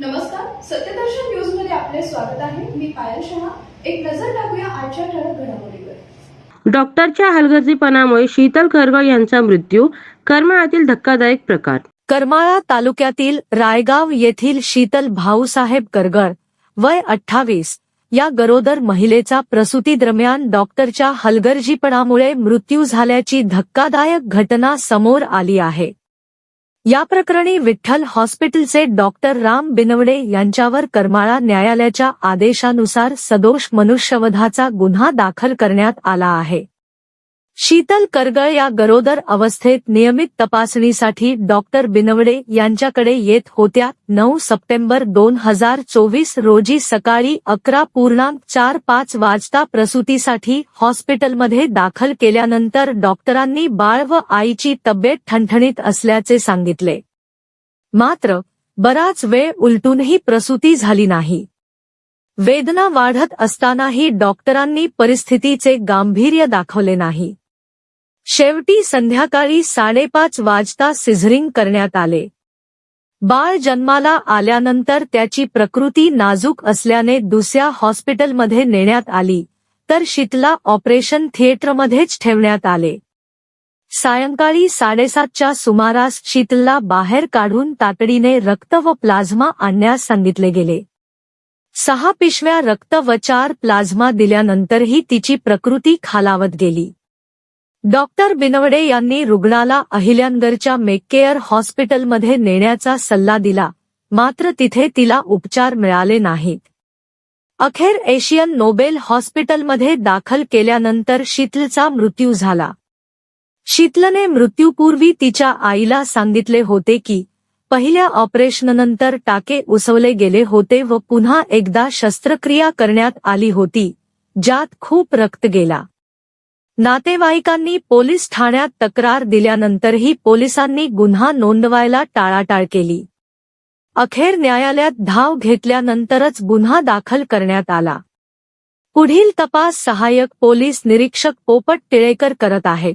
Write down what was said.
नमस्कार सत्यदर्शन न्यूजमध्ये आपले स्वागत आहे. मी पायल शहा. एक नजर टाकूया आजच्या ठळक घडामोडीवर. डॉक्टरच्या हलगर्जीपणामुळे शीतल खरगळ यांचा मृत्यू करमाळ्यातील धक्कादायक प्रकार. करमाळा तालुक्यातील रायगाव येथील शीतल भाऊसाहेब करगळ वय अठ्ठावीस या गरोदर महिलेचा प्रसूती दरम्यान डॉक्टरच्या हलगर्जीपणामुळे मृत्यू झाल्याची धक्कादायक घटना समोर आली आहे. या प्रकरणी विठ्ठल हॉस्पिटलचे डॉक्टर राम बिनवडे यांच्यावर करमाळा न्यायालयाच्या आदेशानुसार सदोष मनुष्यवधाचा गुन्हा दाखल करण्यात आला आहे. शीतल करगळ या गरोदर अवस्थेत नियमित तपासणीसाठी डॉक्टर बिनवडे यांच्याकडे येत होत्या नऊ सप्टेंबर दोन हजार चोवीस रोजी सकाळी अकरा पूर्णांक चार पाच वाजता प्रसूतीसाठी हॉस्पिटलमध्ये दाखल केल्यानंतर डॉक्टरांनी बाळ व आईची तब्येत ठणठणीत असल्याचे सांगितले. मात्र बराच वेळ उलटूनही प्रसूती झाली नाही. वेदना वाढत असतानाही डॉक्टरांनी परिस्थितीचे गांभीर्य दाखवले नाही. शेवटी संध्याकाळी साडेपाच वाजता सिझरिंग करण्यात आले. बाळ जन्माला आल्यानंतर त्याची प्रकृती नाजूक असल्याने दुसऱ्या हॉस्पिटलमध्ये नेण्यात आली तर शीतला ऑपरेशन थिएटरमध्येच ठेवण्यात आले. सायंकाळी साडेसातच्या सुमारास शीतलला बाहेर काढून तातडीने रक्त व प्लाझ्मा आणण्यास सांगितले गेले. सहा पिशव्या रक्त व चार प्लाझ्मा दिल्यानंतरही तिची प्रकृती खालावत गेली. डॉक्टर बिनवडे यांनी रुग्णाला अहिल्यानगरच्या मेककेअर हॉस्पिटलमध्ये नेण्याचा सल्ला दिला मात्र तिथे तिला उपचार मिळाले नाहीत. अखेर एशियन नोबेल हॉस्पिटलमध्ये दाखल केल्यानंतर शीतलचा मृत्यू झाला. शीतलने मृत्यूपूर्वी तिच्या आईला सांगितले होते की पहिल्या ऑपरेशननंतर टाके उसवले गेले होते व पुन्हा एकदा शस्त्रक्रिया करण्यात आली होती ज्यात खूप रक्त गेला. नातेवाईकांनी पोलीस ठाण्यात तक्रार दिल्यानंतरही पोलिसांनी गुन्हा नोंदवायला टाळाटाळ केली. अखेर न्यायालयात धाव घेतल्यानंतरच गुन्हा दाखल करण्यात आला. पुढील तपास सहाय्यक पोलीस निरीक्षक पोपट टिळेकर करत आहेत.